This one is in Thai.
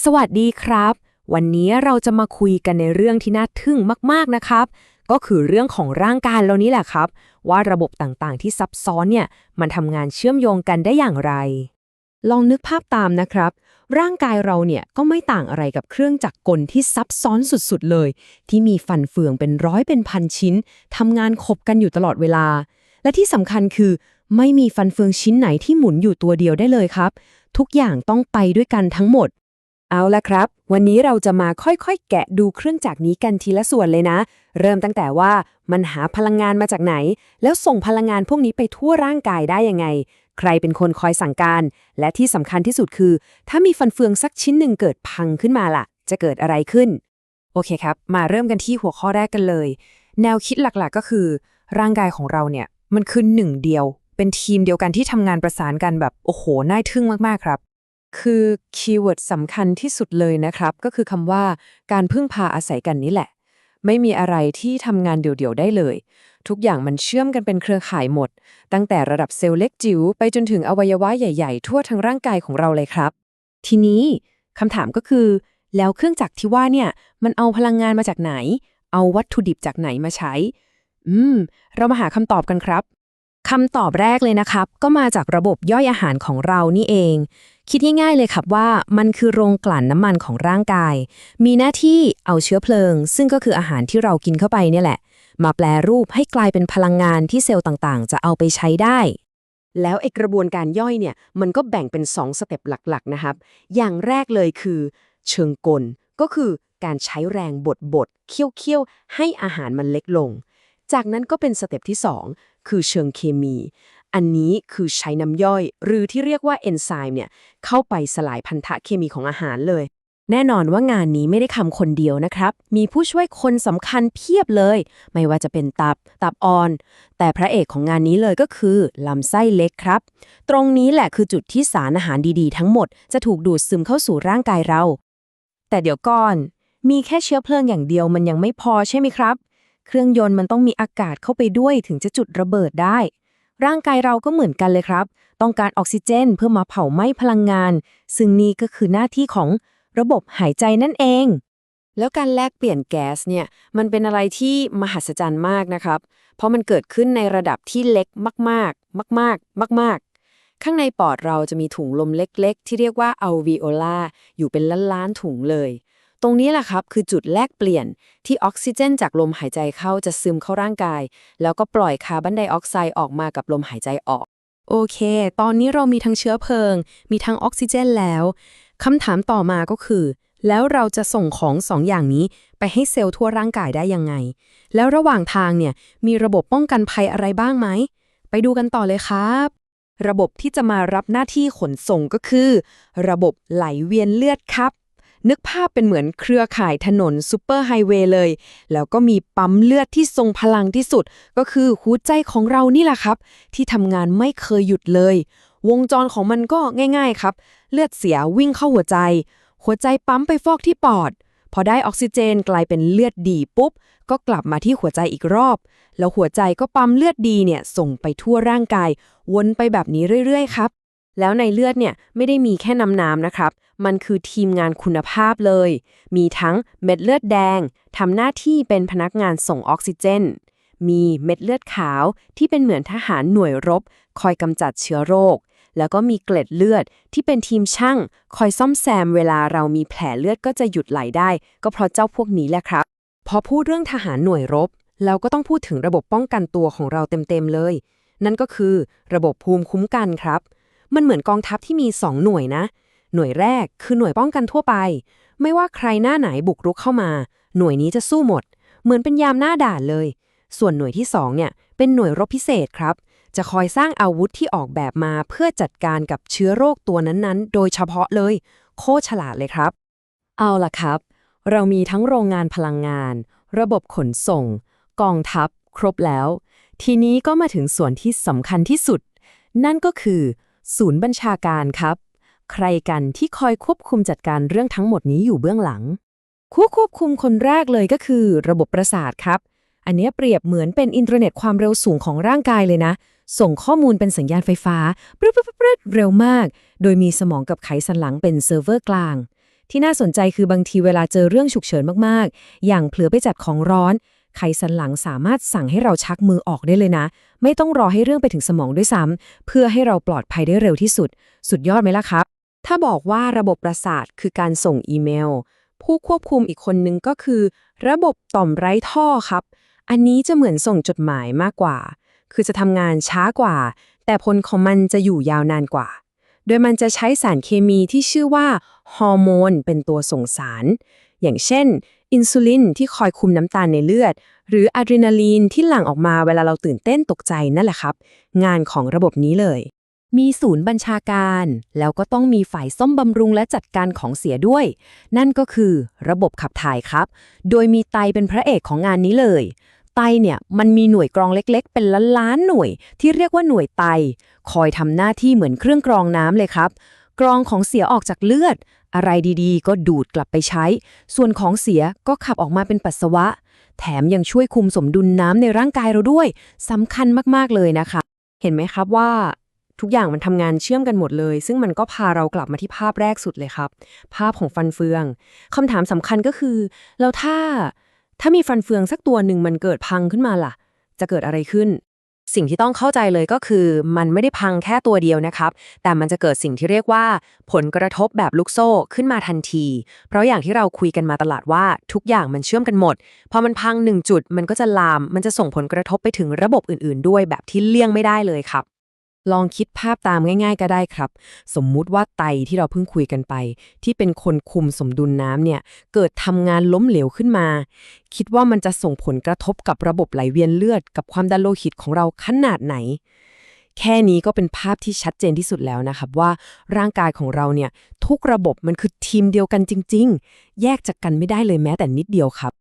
สวัสดีครับ วันนี้เราจะมาคุยกันในเรื่องที่น่าทึ่งมากๆนะครับ ก็คือเรื่องของร่างกายเรานี้แหละครับ ว่าระบบต่างๆ ที่ซับซ้อนเนี่ยมันทำงานเชื่อมโยงกันได้อย่างไร ลองนึกภาพตามนะครับ ร่างกายเราเนี่ยก็ไม่ต่างอะไรกับเครื่องจักรกลที่ซับซ้อนสุดๆเลย ที่มีฟันเฟืองเป็นร้อยเป็นพันชิ้นทำงานขบกันอยู่ตลอดเวลา และที่สำคัญคือไม่มีฟันเฟืองชิ้นไหนที่หมุนอยู่ตัวเดียวได้เลยครับ ทุกอย่างต้องไปด้วยกันทั้งหมด เอาละครับ วันนี้เราจะมาค่อยๆ แกะดูเครื่องจักรนี้กันทีละส่วนเลยนะ เริ่มตั้งแต่ว่ามันหาพลังงานมาจากไหน แล้วส่งพลังงานพวกนี้ไปทั่วร่างกายได้ยังไง ใครเป็นคนคอยสั่งการ และที่สำคัญที่สุดคือ ถ้ามีฟันเฟืองสักชิ้นหนึ่งเกิดพังขึ้นมาล่ะ จะเกิดอะไรขึ้น โอเคครับ มาเริ่มกันที่หัวข้อแรกกันเลย แนวคิดหลักๆ ก็คือ ร่างกายของเราเนี่ยมันคือหนึ่งเดียว เป็นทีมเดียวกันที่ทำงานประสานกันแบบโอ้โหน่าทึ่งมากๆครับ คือคีย์เวิร์ดสำคัญที่สุดเลยนะครับ ก็คือคำว่าการพึ่งพาอาศัยกันนี่แหละ ไม่มีอะไรที่ทำงานเดี่ยวๆได้เลย ทุกอย่างมันเชื่อมกันเป็นเครือข่ายหมด ตั้งแต่ระดับเซลล์เล็กจิ๋วไปจนถึงอวัยวะใหญ่ๆ ทั่วทั้งร่างกายของเราเลยครับ ทีนี้คำถามก็คือ แล้วเครื่องจักรที่ว่าเนี่ย มันเอาพลังงานมาจากไหน เอาวัตถุดิบจากไหนมาใช้ อืม เรามาหาคำตอบกันครับ คำตอบแรกเลยนะครับ ก็มาจากระบบย่อยอาหารของเรานี่เอง คิดง่ายๆเลยครับว่ามันคือโรงกลั่นน้ำมันของร่างกาย มีหน้าที่เอาเชื้อเพลิง ซึ่งก็คืออาหารที่เรากินเข้าไปเนี่ยแหละ มาแปลรูปให้กลายเป็นพลังงานที่เซลล์ต่างๆ จะเอาไปใช้ได้ แล้วไอกระบวนการย่อยเนี่ยมันก็แบ่งเป็น 2 สเต็ปหลักๆนะครับ อย่างแรกเลยคือ เชิงกล ก็คือการใช้แรงบดบดๆเคี่ยวๆให้อาหารมันเล็กลง จากนั้นก็เป็นสเต็ปที่ 2 คือเชิงเคมี อันนี้คือใช้น้ำย่อย หรือที่เรียกว่าเอนไซม์เนี่ยเข้าไปสลายพันธะเคมีของอาหารเลย แน่นอนว่างานนี้ไม่ได้ทำคนเดียวนะครับ มีผู้ช่วยคนสำคัญเพียบเลย ไม่ว่าจะเป็นตับ ตับอ่อน แต่พระเอกของงานนี้เลยก็คือลำไส้เล็กครับ ตรงนี้แหละคือจุดที่สารอาหารดีๆ ทั้งหมดจะถูกดูดซึมเข้าสู่ร่างกายเรา แต่เดี๋ยวก่อน มีแค่เชื้อเพลิงอย่างเดียวมันยังไม่พอใช่ไหมครับ เครื่องยนต์มันต้องมีอากาศเข้าไปด้วยถึงจะจุดระเบิดได้ ร่างกายเราก็เหมือนกันเลยครับ ต้องการออกซิเจนเพื่อมาเผาไหม้พลังงาน ซึ่งนี่ก็คือหน้าที่ของระบบหายใจนั่นเอง แล้วการแลกเปลี่ยนแก๊สเนี่ย มันเป็นอะไรที่มหัศจรรย์มากนะครับ เพราะมันเกิดขึ้นในระดับที่เล็กมาก ๆ มาก ๆ มาก ๆข้างในปอดเราจะมีถุงลมเล็กๆ ที่เรียกว่าอัลวีโอลาอยู่เป็นล้านๆถุงเลย ตรงนี้แหละครับคือจุดแลกเปลี่ยนที่ออกซิเจนจากลมหายใจเข้าจะซึมเข้าร่างกาย แล้วก็ปล่อยคาร์บอนไดออกไซด์ออกมากับลมหายใจออก โอเค ตอนนี้เรามีทั้งเชื้อเพลิง มีทั้งออกซิเจนแล้วคำถามต่อมาก็คือ แล้วเราจะส่งของสองอย่างนี้ไปให้เซลล์ทั่วร่างกายได้ยังไง แล้วระหว่างทางเนี่ยมีระบบป้องกันภัยอะไรบ้างไหม ไปดูกันต่อเลยครับ ระบบที่จะมารับหน้าที่ขนส่งก็คือ ระบบไหลเวียนเลือดครับ นึกภาพเป็นเหมือนเครือข่ายถนนซูเปอร์ไฮเวย์เลย แล้วก็มีปั๊มเลือดที่ทรงพลังที่สุด ก็คือหัวใจของเรานี่แหละครับ ที่ทำงานไม่เคยหยุดเลย วงจรของมันก็ง่าย ๆครับ เลือดเสียวิ่งเข้าหัวใจ หัวใจปั๊มไปฟอกที่ปอด พอได้ออกซิเจนกลายเป็นเลือดดีปุ๊บ ก็กลับมาที่หัวใจอีกรอบ แล้วหัวใจก็ปั๊มเลือดดีเนี่ยส่งไปทั่วร่างกาย วนไปแบบนี้เรื่อยๆครับแล้วในเลือดเนี่ยไม่ได้มีแค่น้ำน้ำนะครับ มันคือทีมงานคุณภาพเลย มีทั้งเม็ดเลือดแดงทำหน้าที่เป็นพนักงานส่งออกซิเจน มีเม็ดเลือดขาวที่เป็นเหมือนทหารหน่วยรบ คอยกำจัดเชื้อโรค แล้วก็มีเกล็ดเลือดที่เป็นทีมช่าง คอยซ่อมแซมเวลาเรามีแผลเลือดก็จะหยุดไหลได้ ก็เพราะเจ้าพวกนี้แหละครับ พอพูดเรื่องทหารหน่วยรบ เราก็ต้องพูดถึงระบบป้องกันตัวของเราเต็มๆเลย นั่นก็คือระบบภูมิคุ้มกันครับ มันเหมือนกองทัพที่มี 2 หน่วยนะ หน่วยแรกคือหน่วยป้องกันทั่วไป ไม่ว่าใครหน้าไหนบุกรุกเข้ามา หน่วยนี้จะสู้หมด เหมือนเป็นยามหน้าด่านเลย ส่วนหน่วยที่2เนี่ยเป็นหน่วยรบพิเศษครับ จะคอยสร้างอาวุธที่ออกแบบมาเพื่อจัดการกับเชื้อโรคตัวนั้นๆ โดยเฉพาะเลย โคตรฉลาดเลยครับ เอาล่ะครับ เรามีทั้งโรงงานพลังงาน ระบบขนส่ง กองทัพ ครบแล้ว ทีนี้ก็มาถึงส่วนที่สำคัญที่สุด นั่นก็คือ ศูนย์บัญชาการครับ ใครกันที่คอยควบคุมจัดการเรื่องทั้งหมดนี้อยู่เบื้องหลังผู้ควบคุมคนแรกเลยก็คือระบบประสาทครับ อันนี้เปรียบเหมือนเป็นอินเทอร์เน็ตความเร็วสูงของร่างกายเลยนะ ส่งข้อมูลเป็นสัญญาณไฟฟ้าปรึ๊ดๆเร็วมาก โดยมีสมองกับไขสันหลังเป็นเซิร์ฟเวอร์กลาง ที่น่าสนใจคือบางทีเวลาเจอเรื่องฉุกเฉินมากๆ อย่างเผลอไปจับของร้อน ไขสันหลังสามารถสั่งให้เราชักมือออกได้เลยนะ ไม่ต้องรอให้เรื่องไปถึงสมองด้วยซ้ำเพื่อให้เราปลอดภัยได้เร็วที่สุด สุดยอดไหมล่ะครับ ถ้าบอกว่าระบบประสาทคือการส่งอีเมล ผู้ควบคุมอีกคนนึงก็คือ ระบบต่อมไร้ท่อครับ อันนี้จะเหมือนส่งจดหมายมากกว่า คือจะทำงานช้ากว่า แต่ผลของมันจะอยู่ยาวนานกว่า โดยมันจะใช้สารเคมีที่ชื่อว่าฮอร์โมนเป็นตัวส่งสาร อย่างเช่น อินซูลินที่คอยคุมน้ำตาลในเลือด หรืออะดรีนาลีนที่หลั่งออกมาเวลาเราตื่นเต้นตกใจนั่นแหละครับ งานของระบบนี้เลย มีศูนย์บัญชาการ แล้วก็ต้องมีฝ่ายซ่อมบำรุงและจัดการของเสียด้วย นั่นก็คือระบบขับถ่ายครับ โดยมีไตเป็นพระเอกของงานนี้เลย ไตเนี่ยมันมีหน่วยกรองเล็กๆ เป็นล้านๆหน่วย ที่เรียกว่าหน่วยไต คอยทำหน้าที่เหมือนเครื่องกรองน้ำเลยครับ กรองของเสียออกจากเลือด อะไรดีๆ ก็ดูดกลับไปใช้ ส่วนของเสียก็ขับออกมาเป็นปัสสาวะ แถมยังช่วยคุมสมดุลน้ำในร่างกายเราด้วยสำคัญมากๆเลยนะคะ เห็นไหมครับว่า ทุกอย่างมันทำงานเชื่อมกันหมดเลย ซึ่งมันก็พาเรากลับมาที่ภาพแรกสุดเลยครับ ภาพของฟันเฟืองคำถามสำคัญก็คือ แล้วถ้า ถ้ามีฟันเฟืองสักตัวหนึ่งมันเกิดพังขึ้นมาล่ะ จะเกิดอะไรขึ้น สิ่งที่ต้องเข้าใจเลยก็คือ มันไม่ได้พังแค่ตัวเดียวนะครับ แต่มันจะเกิดสิ่งที่เรียกว่า ผลกระทบแบบลูกโซ่ขึ้นมาทันที เพราะอย่างที่เราคุยกันมาตลาดว่าทุกอย่างมันเชื่อมกันหมด พอมันพังหนึ่งจุด มันก็จะลาม มันจะส่งผลกระทบไปถึงระบบอื่น ๆ ด้วยแบบที่เลี่ยงไม่ได้เลยครับ ลองคิดภาพตามง่าย ๆ ก็ได้ครับ สมมุติว่าไตที่เราเพิ่งคุยกันไป ที่เป็นคนคุมสมดุลน้ำเนี่ย เกิดทำงานล้มเหลวขึ้นมา คิดว่ามันจะส่งผลกระทบกับระบบไหลเวียนเลือด กับความดันโลหิตของเราขนาดไหน แค่นี้ก็เป็นภาพที่ชัดเจนที่สุดแล้วนะครับว่าร่างกายของเราเนี่ย ทุกระบบมันคือทีมเดียวกันจริง ๆ แยกจากกันไม่ได้เลยแม้แต่นิดเดียวครับ